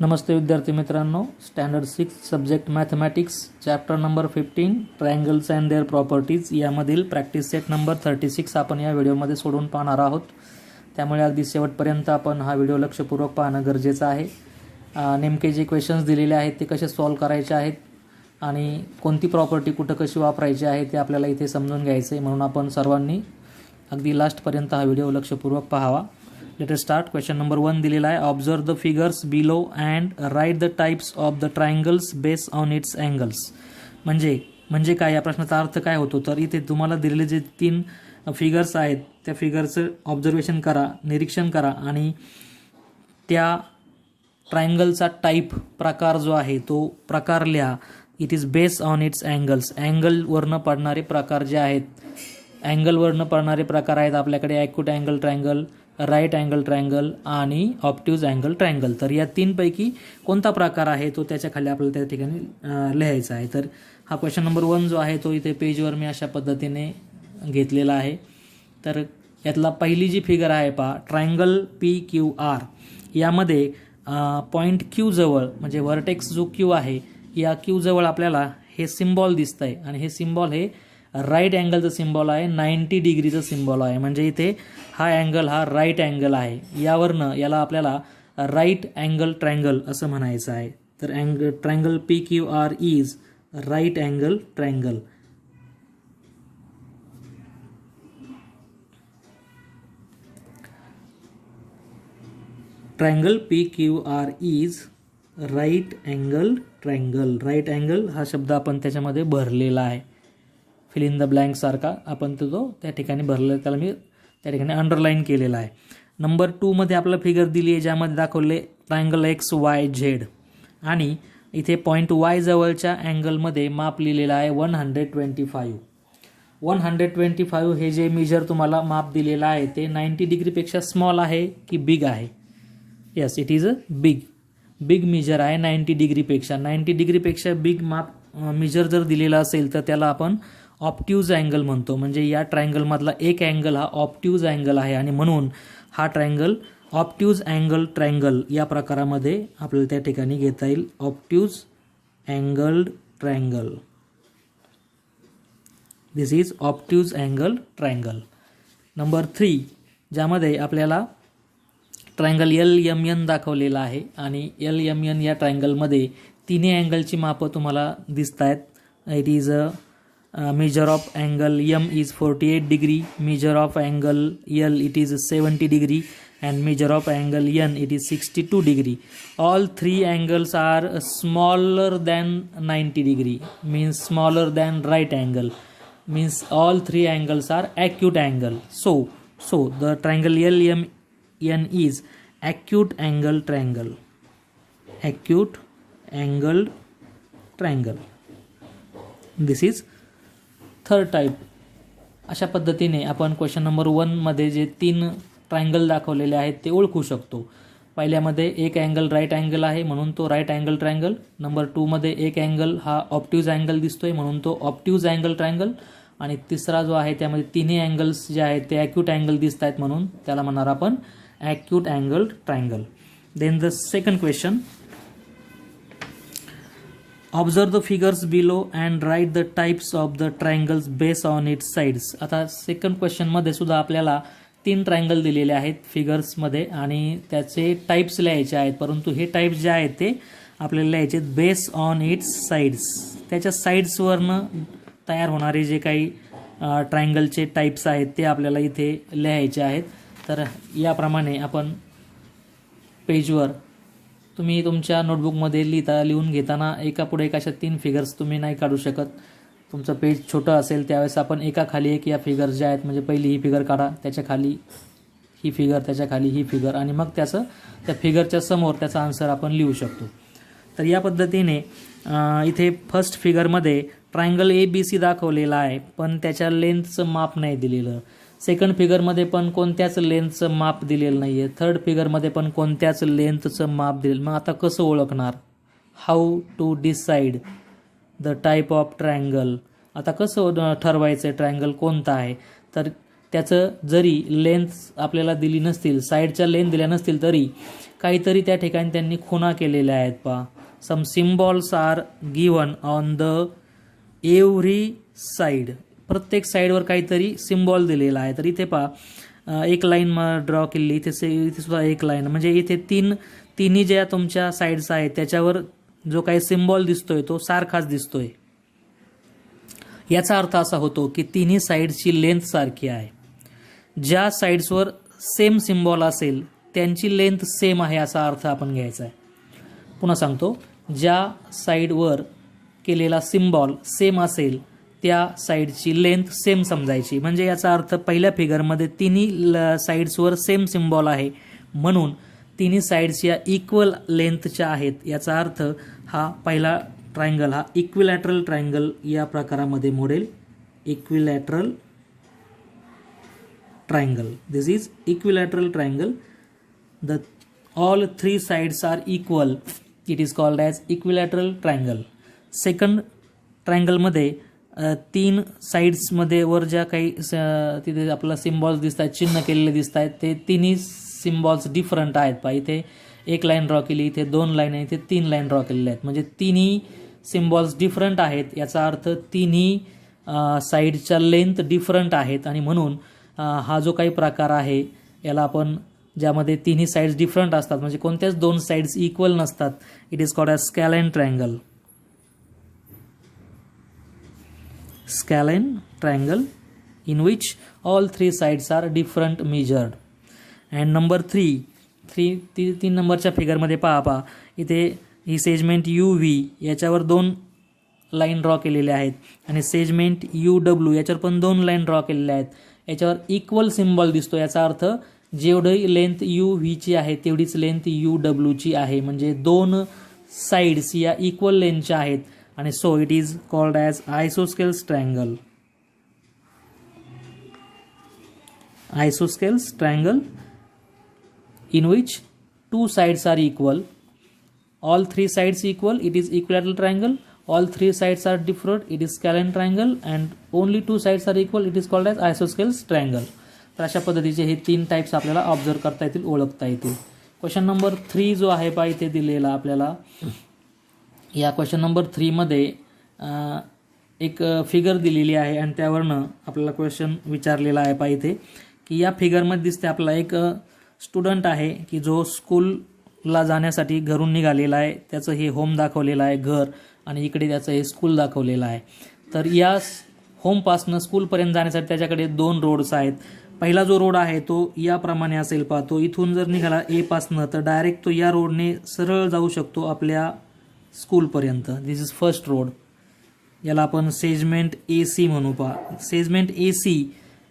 नमस्ते विद्यार्थी मित्रांनो standard six subject mathematics chapter number fifteen triangles and their properties यामधील practice set number thirty six आपण या व्हिडिओमध्ये सोडून पाहणार आहोत. त्यामुळे अगदी शेवटपर्यंत आपण हा व्हिडिओ लक्षपूर्वक पाहणं गरजेचं आहे. नेमके जे क्वेश्चन्स दिलेले आहेत ते कसे सॉल्व करायचे आहेत आणि कोणती प्रॉपर्टी कुठं कशी वापरायची आहे ते आपल्याला इथे समजून घ्यायचं आहे म्हणून आपण सर्वांनी अगदी लास्टपर्यंत हा व्हिडिओ लक्षपूर्वक पाहावा. Let start question number one दिलेला आहे. Observe the figures below and write the types of the triangles base on its angles म्हणजे म्हणजे काय? या प्रश्नाचा अर्थ काय होतो? तर इथे तुम्हाला दिलेले जे तीन फिगर्स आहेत त्या फिगरचं ऑब्झर्वेशन करा निरीक्षण करा आणि त्या ट्रायंगलचा टाईप प्रकार जो आहे तो प्रकार लिहा. It is base on its angles अँगलवरनं पडणारे प्रकार जे आहेत अँगलवरनं पडणारे प्रकार आहेत आपल्याकडे. Acute angle triangle right angle triangle आणि ऑप्टिव्ज अँगल ट्रायंगल तर या तीनपैकी कोणता प्रकार आहे तो त्याच्याखाली आपल्याला त्या ठिकाणी लिहायचा आहे. तर हा क्वेश्चन नंबर वन जो आहे तो इथे पेजवर मी अशा पद्धतीने घेतलेला आहे. तर यातला पहिली जी फिगर आहे पहा ट्रायंगल पी क्यू आर यामध्ये पॉईंट क्यू जवळ म्हणजे व्हर्टेक्स जो क्यू आहे या क्यू जवळ आपल्याला हे सिम्बॉल दिसतं आहे आणि हे सिम्बॉल हे राईट अँगलचं सिम्बॉल आहे नाईन्टी डिग्रीचं सिम्बॉल आहे. म्हणजे इथे हा अँगल हा राईट अँगल आहे. यावरनं याला आपल्याला राईट अँगल ट्रँगल असं म्हणायचं आहे. तर अँग triangle P Q R is right angle triangle triangle P Q R is right angle triangle right angle हा शब्द आपण त्याच्यामध्ये भरलेला आहे. फिल इन द ब्लँक सारखा आपण तो जो त्या ठिकाणी भरलेला त्याला मी त्या ठिकाणी अंडरलाईन केलेला आहे. नंबर टूमध्ये आपल्याला फिगर दिली आहे ज्यामध्ये दाखवले ट्रायंगल एक्स वाय झेड आणि इथे पॉईंट वाय जवळच्या अँगलमध्ये माप लिहिलेलं आहे one hundred twenty five one hundred twenty five हे जे मेजर तुम्हाला माप दिलेलं आहे ते नाईन्टी डिग्रीपेक्षा स्मॉल आहे की बिग आहे? Yes it is a big big measure आहे नाईन्टी डिग्रीपेक्षा नाईन्टी डिग्रीपेक्षा बिग माप मेजर जर दिलेला असेल तर त्याला आपण ऑप्ट्यूज अँगल म्हणतो. म्हणजे या ट्रायंगलमधला एक अँगल हा ऑप्ट्यूज अँगल आहे आणि म्हणून हा ट्रायंगल ऑप्ट्यूज अँगल ट्रायंगल या प्रकारामध्ये आपल्याला त्या ठिकाणी घेता येईल. Obtuse angled triangle this is obtuse angle triangle number three ज्यामध्ये आपल्याला ट्रायंगल एल एम एन दाखवलेला आहे आणि एल एम एन या ट्रायंगलमध्ये तिन्ही अँगलची मापं तुम्हाला दिसत आहेत it is a Uh, measure of angle m is 48 degree. Measure of angle l it is 70 degree. And measure of angle n it is 62 degree. All three angles are smaller than 90 degree. Means smaller than right angle. Means all three angles are acute angle. So so the triangle LMN is acute angle triangle. Acute angle triangle. This is third type अशा पद्धतीने आपण question number वनमध्ये जे तीन triangle दाखवलेले आहेत ते ओळखू शकतो. पहिल्यामध्ये एक अँगल राईट अँगल आहे म्हणून तो राईट अँगल ट्रायंगल नंबर टूमध्ये एक अँगल हा ऑप्टिव्ज अँगल दिसतोय म्हणून तो ऑप्टिव्ज अँगल ट्रायंगल आणि तिसरा जो आहे त्यामध्ये तिन्ही अँगल्स जे आहेत ते ॲक्यूट अँगल दिसत आहेत म्हणून त्याला म्हणणार आपण acute angle triangle then the second question observe the figures below and write the types of the triangles base on its sides आता सेकंड क्वेश्चनमध्ये सुद्धा आपल्याला तीन ट्रायंगल दिलेले आहेत फिगर्समध्ये आणि त्याचे टाईप्स लिहायचे आहेत. परंतु हे टाईप्स जे आहेत ते आपल्याला लिहायचे आहेत बेस ऑन इट्स साईड्स त्याच्या साईड्सवरनं तयार होणारे जे काही ट्रायंगलचे टाईप्स आहेत ते आपल्याला इथे लिहायचे आहेत. तर याप्रमाणे आपण पेजवर तुम्ही तुमच्या नोटबुकमध्ये लिहिता लिहून घेताना एका पुढे एक अशा तीन फिगर्स तुम्ही नाही काढू शकत. तुमचं पेज छोटं असेल त्यावेळेस आपण एका खाली एक या फिगर्स ज्या आहेत म्हणजे पहिली ही फिगर काढा त्याच्याखाली ही फिगर त्याच्याखाली ही फिगर आणि मग त्याचं त्या फिगरच्या समोर त्याचा आन्सर आपण लिहू शकतो. तर या पद्धतीने इथे फर्स्ट फिगरमध्ये ट्रायंगल ए बी सी दाखवलेला आहे पण त्याच्या लेंथचं माप नाही दिलेलं. सेकंड फिगरमध्ये पण कोणत्याच लेंथचं माप दिलेलं नाही आहे थर्ड फिगरमध्ये पण कोणत्याच लेंथचं माप दिलेलं मग आता कसं ओळखणार? How to decide the type of triangle आता कसं ठरवायचं आहे ट्रायंगल कोणता आहे? तर त्याचं जरी लेन्थ आपल्याला दिली नसतील साईडच्या लेन्थ दिल्या नसतील तरी काहीतरी त्या ठिकाणी त्यांनी खुणा केलेल्या आहेत पहा. Some symbols are given on the every side प्रत्येक साईडवर काहीतरी सिम्बॉल दिलेला आहे. तर इथे पहा एक लाईन ड्रॉ केली. इथे से इथे सुद्धा एक लाईन. म्हणजे इथे तीन तिन्ही ज्या तुमच्या साईड्स आहेत त्याच्यावर जो काही सिम्बॉल दिसतोय तो सारखाच दिसतोय. याचा अर्थ असा होतो की तिन्ही साईड्सची लेंथ सारखी आहे. ज्या साईड्सवर सेम सिम्बॉल असेल त्यांची लेंथ सेम आहे असा अर्थ आपण घ्यायचा आहे. पुन्हा सांगतो ज्या साईडवर केलेला सिम्बॉल सेम असेल त्या साईडची लेंथ सेम समजायची. म्हणजे याचा अर्थ पहिल्या फिगरमध्ये तिन्ही ल साईड्सवर सेम सिम्बॉल आहे. म्हणून तिन्ही साईड्स या इक्वल लेंथच्या आहेत. याचा अर्थ हा पहिला ट्रायंगल हा इक्विलॅटरल ट्रायंगल या प्रकारामध्ये model equilateral triangle. This is equilateral triangle. The all three sides are equal. It is called as equilateral triangle. Second triangle मध्ये तीन साईड्समध्ये वर ज्या काही स- तिथे आपल्याला सिम्बॉल्स दिसत आहेत चिन्ह केलेले दिसत आहेत ते तिन्ही सिम्बॉल्स डिफरंट आहेत पहा. इथे एक लाईन ड्रॉ केली इथे दोन लाईन आहे इथे तीन लाईन ड्रॉ केलेल्या आहेत. म्हणजे तिन्ही सिम्बॉल्स डिफरंट आहेत याचा अर्थ तिन्ही साईडच्या लेंथ डिफरंट आहेत. आणि म्हणून हा जो काही प्रकार आहे याला आपण ज्यामध्ये तिन्ही साईड्स डिफरंट असतात म्हणजे कोणत्याच दोन साईड्स इक्वल नसतात it is called as scalene triangle scalene triangle in which all three sides are different measured. And number three three ती तीन नंबरच्या फिगरमध्ये पहा पहा. इथे ही सेजमेंट यू व्ही याच्यावर दोन लाईन ड्रॉ केलेल्या आहेत. आणि सेजमेंट यू डब्ल्यू याच्यावर पण दोन लाईन ड्रॉ केलेल्या आहेत. याच्यावर इक्वल सिम्बॉल दिसतो याचा अर्थ जेवढी लेंथ यू व्हीची आहे तेवढीच लेंथ यू डब्ल्यूची आहे. म्हणजे दोन साईड्स या इक्वल लेंथच्या आहेत. आणि so it is called as isosceles triangle isosceles triangle in which two sides are equal all three sides equal it is equilateral triangle all three sides are different it is scalene triangle and only two sides are equal it is called as isosceles triangle तर अशा पद्धतीचे हे तीन types आपल्याला observe करता येतील ओळखता येतील क्वेश्चन नंबर थ्री जो आहे पा इथे दिलेला आपल्याला या क्वेश्चन नंबर थ्रीमध्ये एक फिगर दिलेली आहे आणि त्यावरनं आपल्याला क्वेश्चन विचारलेला आहे पा इथे की या फिगरमध्ये दिसते आपला एक स्टुडंट आहे की जो स्कूलला जाण्यासाठी घरून निघालेला आहे. त्याचं हे होम दाखवलेलं आहे घर आणि इकडे त्याचं हे स्कूल दाखवलेलं आहे. तर या होमपासनं स्कूलपर्यंत जाण्यासाठी त्याच्याकडे दोन रोड्स आहेत. पहिला जो रोड आहे तो याप्रमाणे असेल पाहतो इथून जर निघाला एपासनं तर डायरेक्ट तो या रोडने सरळ जाऊ शकतो आपल्या स्कूलपर्यंत. दिस इज फर्स्ट रोड याला आपण सेजमेंट ए सी म्हणू पा सेजमेंट ए सी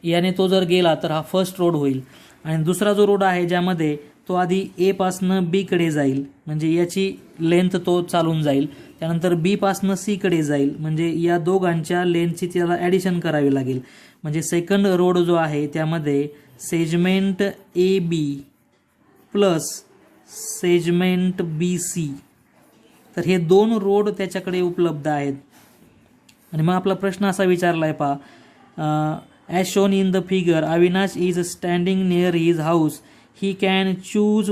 याने तो जर गेला तर हा फर्स्ट रोड होईल. आणि दुसरा जो रोड आहे ज्यामध्ये तो आधी एपासनं बीकडे जाईल म्हणजे याची लेंथ तो चालून जाईल. त्यानंतर बीपासनं सीकडे जाईल म्हणजे या दोघांच्या लेंथची त्याला ॲडिशन करावी लागेल. म्हणजे सेकंड रोड जो आहे त्यामध्ये segment A B plus segment B C तर हे दोन रोड त्याच्याकडे उपलब्ध आहेत. आणि मग आपला प्रश्न असा विचारला आहे पहा as shown in the figure Avinash is standing near his house he can choose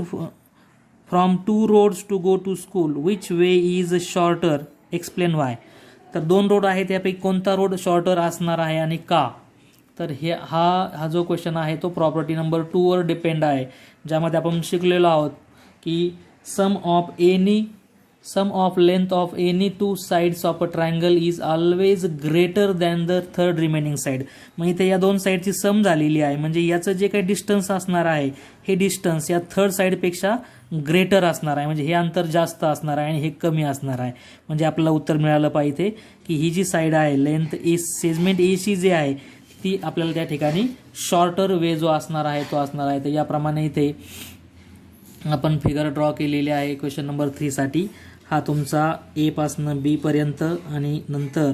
from two roads to go to school which way is shorter explain why तर दोन रोड आहेत यापैकी कोणता रोड शॉर्टर असणार आहे आणि का? तर हे हा हा जो क्वेश्चन आहे तो प्रॉपर्टी नंबर टूवर डिपेंड आहे. ज्यामध्ये आपण शिकलेलो आहोत की sum of any sum of length of any two sides of a triangle is always greater than the third remaining side मग इथे या दोन साईडची सम झालेली आहे. म्हणजे याचं जे काही डिस्टन्स असणार आहे हे डिस्टन्स या थर्ड साईडपेक्षा ग्रेटर असणार आहे. म्हणजे हे अंतर जास्त असणार आहे आणि हे कमी असणार आहे. म्हणजे आपल्याला उत्तर मिळालं पाहिजे की ही जी साईड आहे length A segment A C जे आहे ती आपल्याला त्या ठिकाणी शॉर्टर वे जो असणार आहे तो असणार आहे. तर याप्रमाणे इथे आपण फिगर ड्रॉ केलेली आहे क्वेश्चन नंबर थ्रीसाठी हा तुमचा एपासनं बीपर्यंत आणि नंतर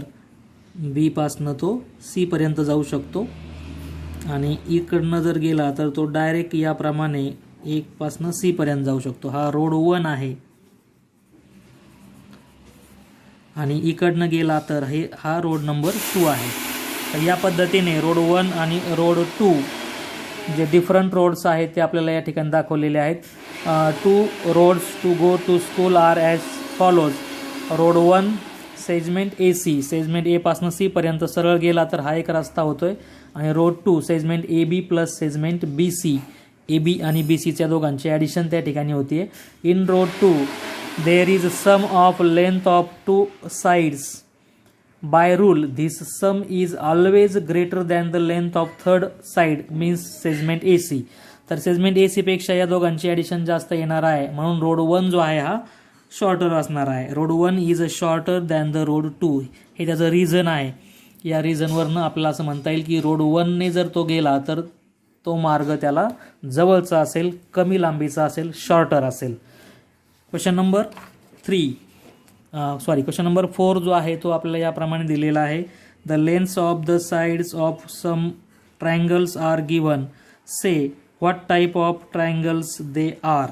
बीपासनं तो सीपर्यंत जाऊ शकतो. आणि इकडनं जर गेला तर तो डायरेक्ट याप्रमाणे एकपासनं सीपर्यंत जाऊ शकतो. हा रोड वन आहे. आणि इकडनं गेला तर हे हा रोड नंबर टू आहे. तर या पद्धतीने रोड वन आणि रोड टू जे डिफरंट रोड्स आहेत ते आपल्याला या ठिकाणी दाखवलेले आहेत. Two roads to go to school are as follows road one segment A C segment एपासनं सीपर्यंत सी पर्यंत सरळ गेला तर हा एक रस्ता होतोय. आणि road two segment A B plus segment B C A B आणि बी सीच्या दोघांची ॲडिशन त्या ठिकाणी होतीये. In road two there is sum of length of two sides by rule this sum is always greater than the length of third side means segment A C तर segment A पेक्षा या दोघांची addition जास्त येणार आहे. म्हणून road one जो आहे हा शॉर्टर असणार आहे. Road one is a shorter than the road two हे त्याचं रिझन आहे. या रिझनवरनं आपल्याला असं म्हणता येईल की रोड वनने जर तो गेला तर तो मार्ग त्याला जवळचा असेल कमी लांबीचा असेल शॉर्टर असेल. Question number three sorry question number four जो आहे तो आपल्याला याप्रमाणे दिलेला आहे. The lengths of the sides of some triangles are given say what type of triangles they are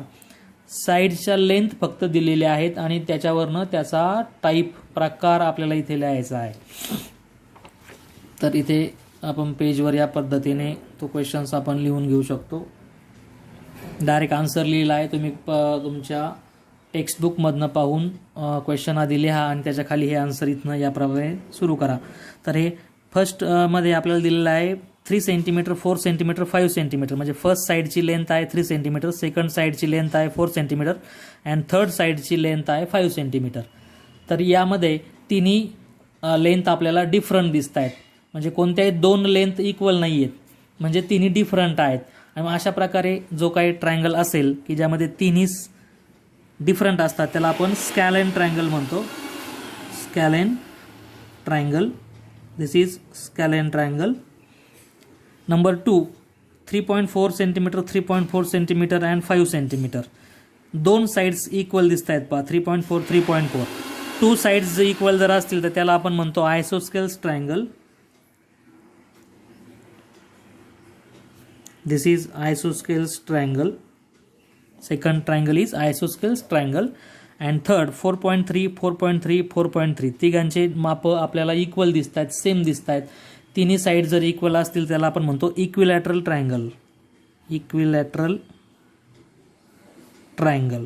साईडच्या लेंथ फक्त दिलेल्या आहेत आणि त्याच्यावरनं त्याचा टाईप प्रकार आपल्याला इथे लिहायचा आहे. तर इथे आपण पेजवर या पद्धतीने तो क्वेश्चन्स आपण लिहून घेऊ शकतो. डायरेक्ट आन्सर लिहिला आहे. तुम्ही प तुमच्या टेक्स्टबुकमधनं पाहून क्वेश्चन आधी लिहा आणि त्याच्याखाली हे आन्सर इथनं याप्रमाणे सुरू करा. तर हे फर्स्टमध्ये आपल्याला दिलेलं आहे three centimetre four centimetre five centimetre. म्हणजे फर्स्ट साईडची लेंथ आहे थ्री सेंटीमीटर सेकंड साईडची लेंथ आहे फोर सेंटीमीटर अँड थर्ड साईडची लेंथ आहे फाईव्ह सेंटीमीटर. तर यामध्ये तिन्ही लेंथ आपल्याला डिफरंट दिसत आहेत म्हणजे कोणत्याही दोन लेंथ इक्वल नाही आहेत म्हणजे तिन्ही डिफरंट आहेत. आणि मग अशा प्रकारे जो काही ट्रायंगल असेल की ज्यामध्ये तिन्ही डिफरंट असतात त्याला आपण स्कॅलेन ट्रायंगल म्हणतो. Scalene triangle this is scalene triangle number two three point four centimetre three point four centimetre and five centimetre दोन साईड्स इक्वल दिसत आहेत पहा three point four three point four two sides equal जर असतील तर त्याला आपण म्हणतो आयसोस्केल्स ट्रायंगल इज आयसो scale triangle and third four point three four point three four point three तिघांचे मापं आपल्याला इक्वल दिसत आहेत सेम दिसत आहेत तिन्ही साईड जर इक्वल असतील त्याला आपण म्हणतो equilateral triangle equilateral triangle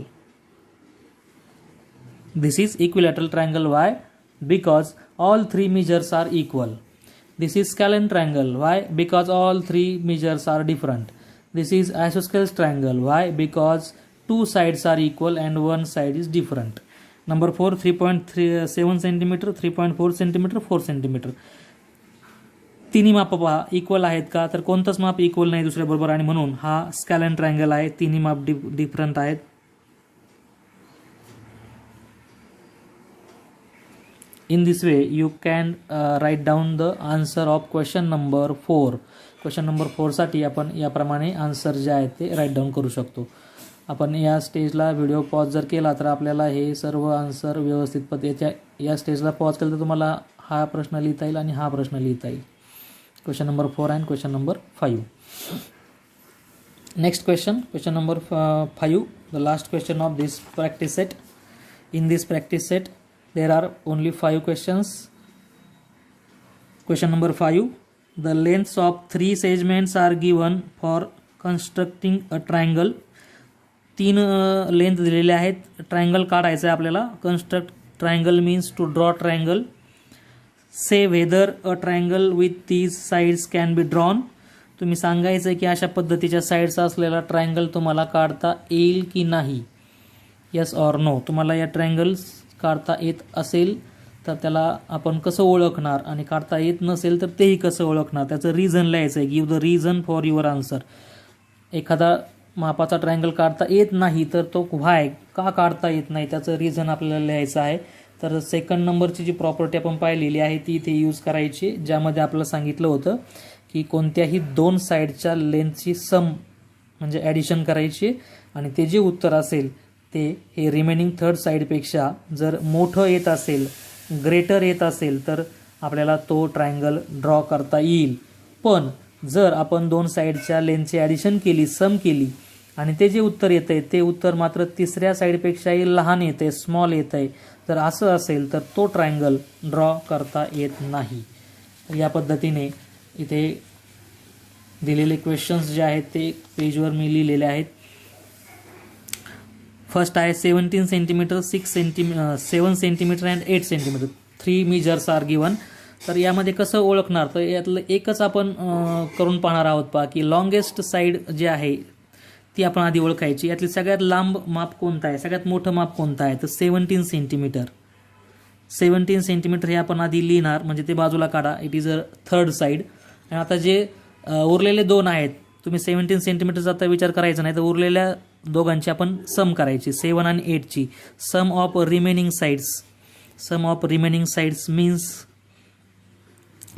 this is equilateral triangle why because all three measures are equal this is scalene triangle why because all three measures are different this is isosceles triangle why because two sides are equal and one side is different number four three point three seven centimetre three point four centimetre four centimetre तिन्ही माप पहा. Equal आहेत का? तर कोणतंच माप equal नाही दुसऱ्या बरोबर. आणि म्हणून हा स्कॅलन ट्रायंगल आहे. तिन्ही माप डि डिफरंट आहेत. In this way you can write down the answer of question number four question number फोरसाठी आपण याप्रमाणे आन्सर जे आहेत ते राईट डाऊन करू शकतो. आपण या स्टेजला व्हिडिओ पॉज जर केला तर आपल्याला हे सर्व आन्सर व्यवस्थित पद याच्या या स्टेजला पॉज केलं तर तुम्हाला हा प्रश्न लिहिता येईल आणि हा प्रश्न लिहिता येईल. Question number four and question number five next question question number five the last question of this practice set in this practice set there are only five questions question number five the lengths of three segments are given for constructing a triangle तीन length दिलेले आहेत. Triangle काढायचं आहे आपल्याला. Construct triangle means to draw triangle say whether a triangle with these sides can be drawn तुम्ही सांगायचं की अशा पद्धतीच्या साईड्स असलेला ट्रायंगल तुम्हाला काढता येईल की नाही? यस ऑर नो तुम्हाला या ट्रायंगल्स काढता येत असेल तर त्याला आपण कसं ओळखणार? आणि काढता येत नसेल तर तेही कसं ओळखणार? त्याचं रिझन लिहायचं आहे. Give the reason for your answer एखादा मापाचा ट्रायंगल काढता येत नाही तर तो व्हाय का काढता येत नाही? त्याचं रिझन आपल्याला लिहायचं आहे. तर सेकंड नंबरची जी प्रॉपर्टी आपण पाहिलेली आहे ती इथे यूज करायची ज्यामध्ये आपल्याला सांगितलं होतं की कोणत्याही दोन साईडच्या लेंथची सम म्हणजे ॲडिशन करायची. आणि ते जे उत्तर असेल ते हे रिमेनिंग थर्ड साईडपेक्षा जर मोठं येत असेल ग्रेटर येत असेल तर आपल्याला तो ट्रायंगल ड्रॉ करता येईल. पण जर आपण दोन साईडच्या लेन्थची ॲडिशन केली सम केली आणि ते जे उत्तर येतं आहे ते उत्तर मात्र तिसऱ्या साईडपेक्षाही लहान येतं आहे स्मॉल येतं आहे जर असं असेल तर तो ट्रायंगल ड्रॉ करता येत नाही. या पद्धतीने इथे दिलेले क्वेश्चन्स जे आहेत ते पेजवर मी लिहिलेले आहेत. फर्स्ट आहे seventeen centimetre six centimetre seven centimetre and eight centimetre three measures are given तर यामध्ये कसं ओळखणार? तर यातलं एकच आपण करून पाहणार आहोत पहा की लॉंगेस्ट साईड जे आहे ती आपण आधी ओळखायची. यातली सगळ्यात लांब माप कोणतं आहे? सगळ्यात मोठं माप कोणतं आहे? तर सेवन्टीन सेंटीमीटर. सेवन्टीन सेंटीमीटर हे आपण आधी लिहिणार म्हणजे ते बाजूला काढा. It is a third side आणि आता जे उरलेले दोन आहेत तुम्ही सेवन्टीन सेंटीमीटरचा आता विचार करायचा नाही तर उरलेल्या दोघांची आपण सम करायची. सेवन आणि एटची sum of remaining sides sum of remaining sides means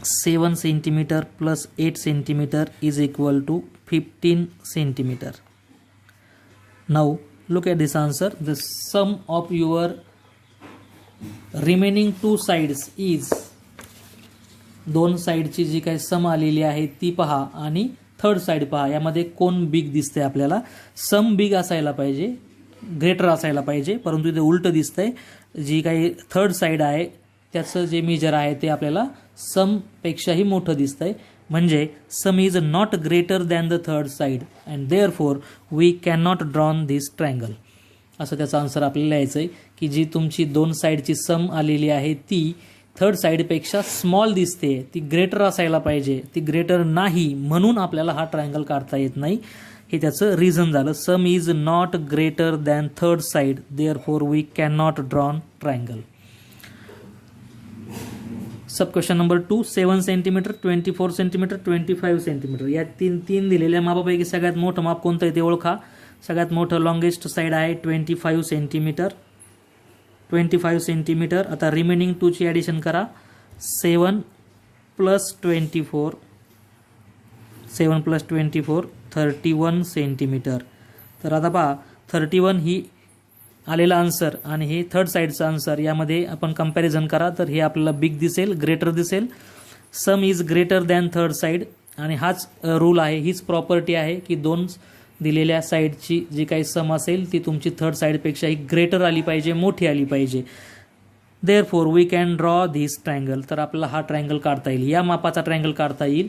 seven centimeter plus eight centimeter is equal to fifteen centimeter. Now look at this answer. The sum of your remaining two sides is दोन साईडची जी काही सम आलेली आहे ती पहा आणि third side पहा. यामध्ये कोण बिग दिसतंय आपल्याला? सम बिग असायला पाहिजे ग्रेटर असायला पाहिजे परंतु इथे उलटं दिसतंय. जी काही थर्ड साईड आहे त्याचं जे मेजर आहे ते आपल्याला समपेक्षाही मोठं दिसतंय. म्हणजे sum is not greater than the third side and therefore we can not drawn this triangle असं त्याचा आन्सर आपल्याला लिहायचं आहे की जी तुमची दोन साईडची सम आलेली आहे ती थर्ड साईडपेक्षा स्मॉल दिसते ती ग्रेटर असायला पाहिजे ती ग्रेटर नाही म्हणून आपल्याला हा ट्रायंगल काढता येत नाही. हे त्याचं रिझन झालं. Sum is not greater than third side therefore we can not drawn triangle sub question number two seven centimeter twenty four centimeter twenty five centimeter या तीन तीन दिलेल्या मापापैकी सगळ्यात मोठं माप कोणतं आहे ते ओळखा. सगळ्यात मोठं लॉंगेस्ट साईड आहे twenty five centimeter twenty five centimeter आता रिमेनिंग टूची ॲडिशन करा. Seven plus twenty four seven plus twenty four thirty one centimeter तर आता पहा थर्टी वन ही आलेला आन्सर आणि हे थर्ड साईडचं आन्सर यामध्ये आपण कंपॅरिझन करा तर हे आपल्याला बिग दिसेल ग्रेटर दिसेल. Sum is greater than third side आणि हाच रूल आहे हीच प्रॉपर्टी आहे की दोन दिलेल्या साईडची जी काही सम असेल ती तुमची थर्ड साईडपेक्षा ही ग्रेटर आली पाहिजे मोठी आली पाहिजे. Therefore we can draw this triangle तर आपल्याला हा ट्रायंगल काढता येईल. या मापाचा ट्रायंगल काढता येईल.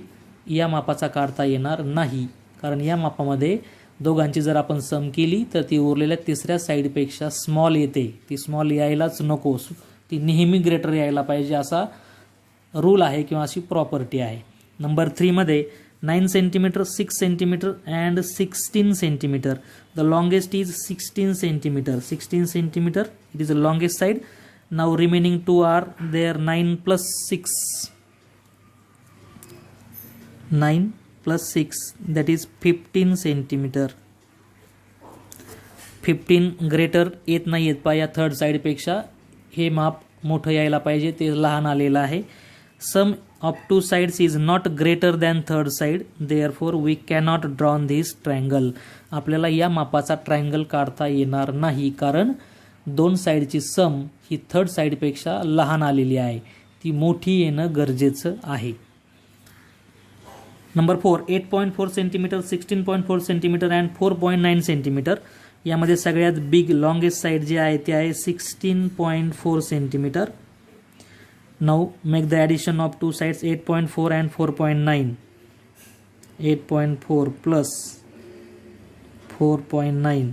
या मापाचा काढता येणार नाही. कारण या मापामध्ये दोघांची जर आपण सम केली तर ती उरलेल्या तिसऱ्या साईडपेक्षा स्मॉल येते. ती स्मॉल यायलाच नको. ती नेहमी ग्रेटर यायला पाहिजे असा रूल आहे किंवा अशी प्रॉपर्टी आहे. Number थ्रीमध्ये nine centimeter six centimeter and sixteen centimeter the longest is sixteen centimeter sixteen centimeter it is the longest side now remaining two are there nine plus six nine plus six that is fifteen centimeter fifteen greater येत नाही येत पा या third साईडपेक्षा हे माप मोठं यायला पाहिजे ते लहान आलेलं आहे. Sum of two sides is not greater than third side therefore we cannot drawn this triangle आपल्याला या मापाचा ट्रायंगल काढता येणार नाही कारण दोन साईडची सम ही थर्ड साईडपेक्षा लहान आलेली आहे. ती मोठी येणं गरजेचं आहे. Number four eight point four centimeter sixteen point four centimeter and four point nine centimeter यामध्ये सगळ्यात बिग लॉंगेस्ट साईड जी आहे ती आहे sixteen point four centimeter now make the addition of two sides eight point four and four point nine eight point four plus four point nine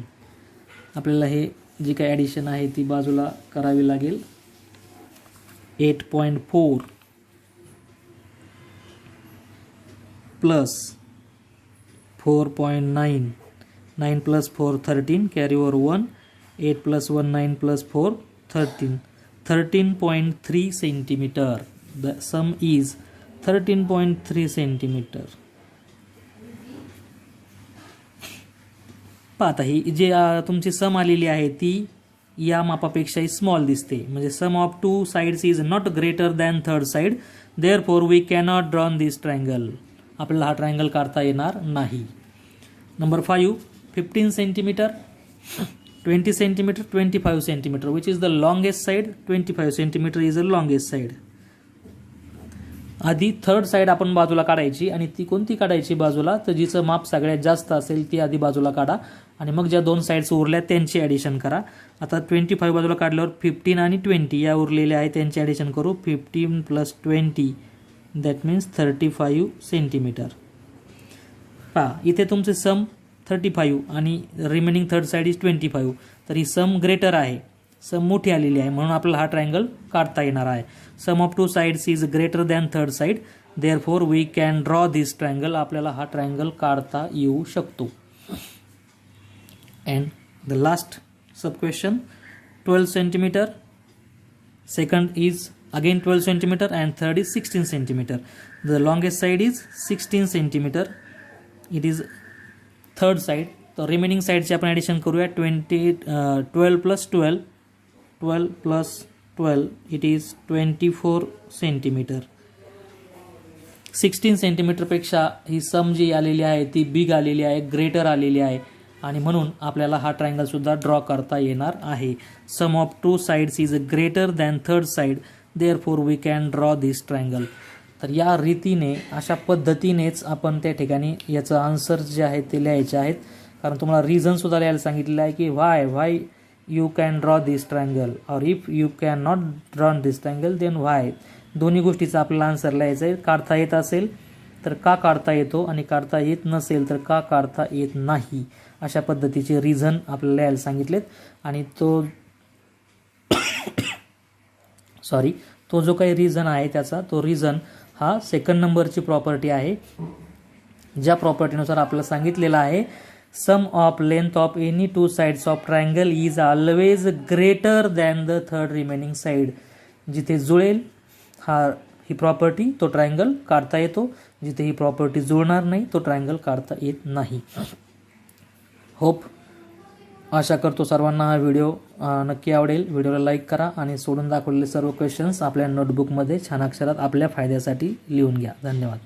आपल्याला हे जी काही addition आहे ती बाजूला करावी लागेल. Eight point four plus four point nine nine plus four thirteen carry over one eight plus one nine plus four thirteen thirteen point three centimeter the sum is thirteen point three centimeter पाहता ही जी तुमची सम आलेली आहे ती या मापापेक्षाही small दिसते. म्हणजे sum of two sides is not greater than third side therefore we cannot drawn this triangle आपल्याला हा ट्रायंगल काढता येणार नाही. Number five fifteen centimeter twenty centimeter twenty five centimeter which is the longest side twenty five centimeter is the longest side आधी third side आपण बाजूला काढायची आणि ती कोणती काढायची बाजूला? तर जिचं माप सगळ्यात जास्त असेल ती आधी बाजूला काढा आणि मग ज्या दोन साईड्स उरल्या त्यांची ॲडिशन करा. आता ट्वेंटी फाईव्ह बाजूला काढल्यावर फिफ्टीन आणि ट्वेंटी या उरलेल्या आहे त्यांची ॲडिशन करू. Fifteen plus twenty that means thirty five centimeter पहा इथे तुमचे सम थर्टी फाईव्ह आणि remaining third side is twenty five तर ही सम ग्रेटर आहे. सम मोठी आलेली आहे म्हणून आपल्याला हा ट्रायंगल काढता येणार आहे. Sum of two sides is greater than third side therefore we can draw this triangle आपल्याला हा ट्रायंगल काढता येऊ शकतो. And the last sub question twelve centimeter second is again 12 centimeter and third is 16 centimeter. The longest side is 16 centimeter. It is third side. तर remaining साईडचे आपण addition करूया. Twenty twelve plus twelve twelve plus twelve it is twenty four centimeter sixteen सेंटीमीटरपेक्षा ही sum जी आलेली आहे ती big आलेली आहे ग्रेटर आलेली आहे. आणि म्हणून आपल्याला हा ट्रायंगल सुद्धा ड्रॉ करता येणार आहे. Sum of two sides is greater than third side therefore we can draw this triangle तर या रीतीने अशा पद्धतीनेच आपण त्या ठिकाणी याचं आन्सर जे आहे ते लिहायचे आहेत. कारण तुम्हाला रिझन सुद्धा लिहायला सांगितलेलं आहे की why why you can draw this triangle और if you can not draw this triangle then why दोन्ही गोष्टीचा आपल्याला आन्सर लिहायचं आहे. काढता येत असेल तर का काढता येतो? आणि काढता येत नसेल तर का काढता येत नाही? अशा पद्धतीचे रिझन आपल्याला लिहायला सांगितलेत. आणि तो सॉरी तो जो काही रिझन आहे त्याचा तो रिझन हा सेकंड नंबरची प्रॉपर्टी आहे. ज्या प्रॉपर्टीनुसार आपल्याला सांगितलेलं आहे sum of length of any two sides of triangle is always greater than the third remaining side जिथे जुळेल हा ही प्रॉपर्टी तो ट्रायंगल काढता येतो. जिथे ही प्रॉपर्टी जुळणार नाही तो ट्रायंगल काढता येत नाही. होप आशा करतो सर्वांना हा व्हिडिओ नक्की आवडेल. व्हिडिओला लाईक करा आणि सोडून दाखवलेले सर्व क्वेश्चन्स आपल्या नोटबुकमध्ये छान अक्षरात आपल्या फायद्यासाठी लिहून घ्या. धन्यवाद.